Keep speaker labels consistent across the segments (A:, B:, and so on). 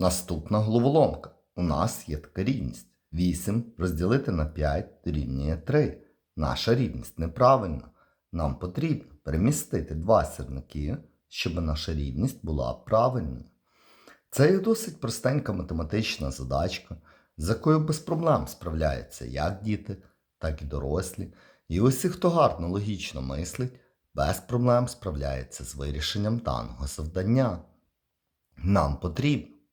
A: Наступна головоломка. У нас є така рівність. 8 розділити на 5 дорівнює 3. Наша рівність неправильна. Нам потрібно перемістити два сірники, щоб наша рівність була правильною. Це є досить простенька математична задачка, з якою без проблем справляються як діти, так і дорослі. І усі, хто гарно логічно мислить, без проблем справляється з вирішенням даного завдання. Нам потрібно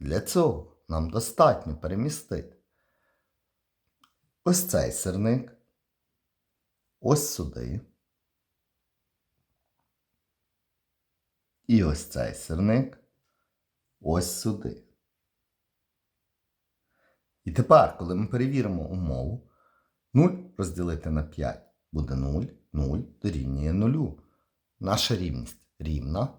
A: Для цього нам достатньо перемістити ось цей сирник, ось сюди. І ось цей сирник ось сюди. І тепер, коли ми перевіримо умову, 0 розділити на 5 буде 0, 0 дорівнює 0. Наша рівність рівна,